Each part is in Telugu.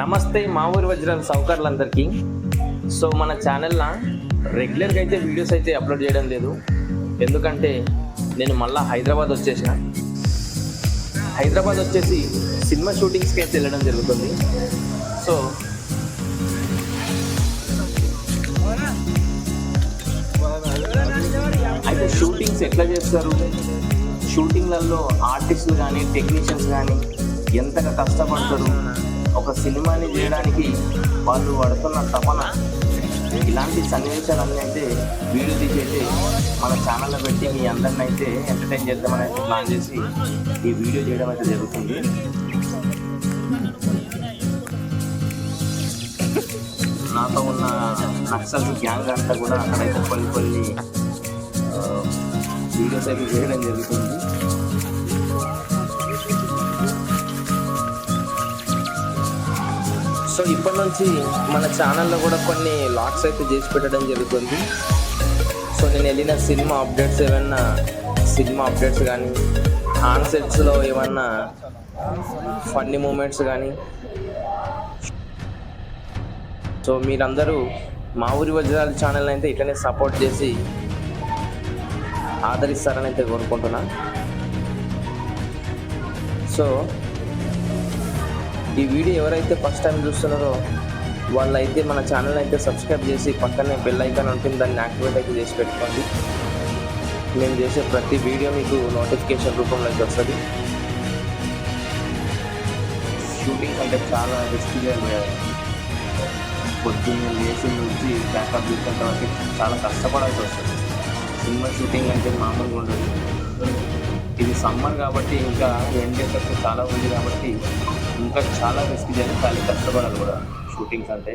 నమస్తే మా ఊరి వజ్రాల సౌకర్లందరికీ సో మన ఛానల్లో రెగ్యులర్గా అయితే వీడియోస్ అయితే అప్లోడ్ చేయడం లేదు. ఎందుకంటే నేను మళ్ళీ హైదరాబాద్ వచ్చేసిన. హైదరాబాద్ వచ్చేసి సినిమా షూటింగ్స్కి అయితే వెళ్ళడం జరుగుతుంది. సో అయితే షూటింగ్స్ ఎట్లా చేస్తారు? షూటింగ్లలో ఆర్టిస్టులు కానీ టెక్నీషియన్స్ కానీ ఎంతగా కష్టపడతారు? ఒక సినిమాని చేయడానికి వాళ్ళు పడుతున్న తపన ఇలాంటి సన్నివేశాలన్నీ అయితే వీడియో తీసి మన ఛానల్లో పెట్టి మీ అందరిని అయితే ఎంటర్టైన్ చేద్దామని అయితే ప్లాన్ చేసి ఈ వీడియో చేయడం అయితే జరుగుతుంది. నాతో ఉన్న నక్సల్ గ్యాంగ్ అంతా కూడా అక్కడైతే కొన్ని కొన్ని వీడియోస్ అయితే చేయడం జరుగుతుంది. సో ఇప్పటి నుంచి మన ఛానల్లో కూడా కొన్ని లాక్స్ అయితే చేసి పెట్టడం జరుగుతుంది. సో నేను వెళ్ళిన సినిమా అప్డేట్స్ ఏమన్నా సినిమా అప్డేట్స్ కానీ ఆన్ ఏమన్నా ఫన్నీ మూమెంట్స్ కానీ? సో మీరందరూ మా ఊరి వజ్రాల ఛానల్ అయితే ఇట్లనే సపోర్ట్ చేసి ఆదరిస్తారని అయితే కోరుకుంటున్నా. సో ఈ వీడియో ఎవరైతే ఫస్ట్ టైం చూస్తున్నారో వాళ్ళైతే మన ఛానల్ అయితే సబ్స్క్రైబ్ చేసి పక్కనే బెల్ ఐకాన్ ఉంటుంది దాన్ని యాక్టివేట్ అయితే చేసి పెట్టుకోండి. మేము చేసే ప్రతి వీడియో మీకు నోటిఫికేషన్ రూపంలో అయితే వస్తుంది. షూటింగ్ అంటే చాలా రిస్క్గా పొద్దున్న లేచి నుంచి బ్యాకప్ తీసుకున్న వరకు చాలా కష్టపడాల్సి వస్తుంది. సినిమా షూటింగ్ అంటే మామూలుగా ఉండదు. ఇది సమ్మర్ కాబట్టి ఇంకా ఎండ్ చాలా ఉంది కాబట్టి ఇంకా చాలా రిస్క్ చేయాలి చాలా కష్టపడాలి కూడా షూటింగ్స్ అంటే.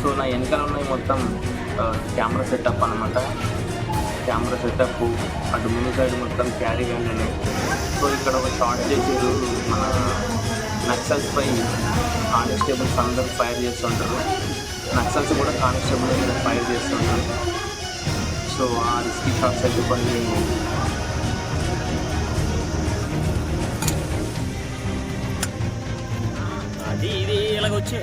సో నా వెనకాల ఉన్నాయి మొత్తం కెమెరా సెటప్ అనమాట కెమెరా సెటప్ అటు ముందు సైడ్ మొత్తం క్యారీ ఉన్నాయి సో ఇక్కడ ఒక షార్ట్ చేసారు మన నక్సల్స్ పై కానిస్టేబుల్స్ అందరూ ఫైర్ చేస్తుంటారు. నక్సల్స్ కూడా కానిస్టేబుల్ ఫైర్ చేస్తుంటారు. సో ఆ రిస్క్ షాట్స్ అయితే కొన్ని అది ఇది ఇలాగ వచ్చే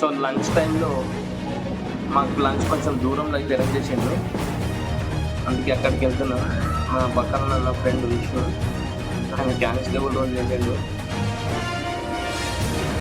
సో లంచ్ టైంలో మాకు లంచ్ కొంచెం దూరంలో అయితే అరేంజ్ చేసిండు అందుకే అక్కడికి వెళ్తున్నా. మా పక్కన నా ఫ్రెండ్ విష్ణు ఆయన కానిస్టేబుల్ రోజు వెళ్ళిండు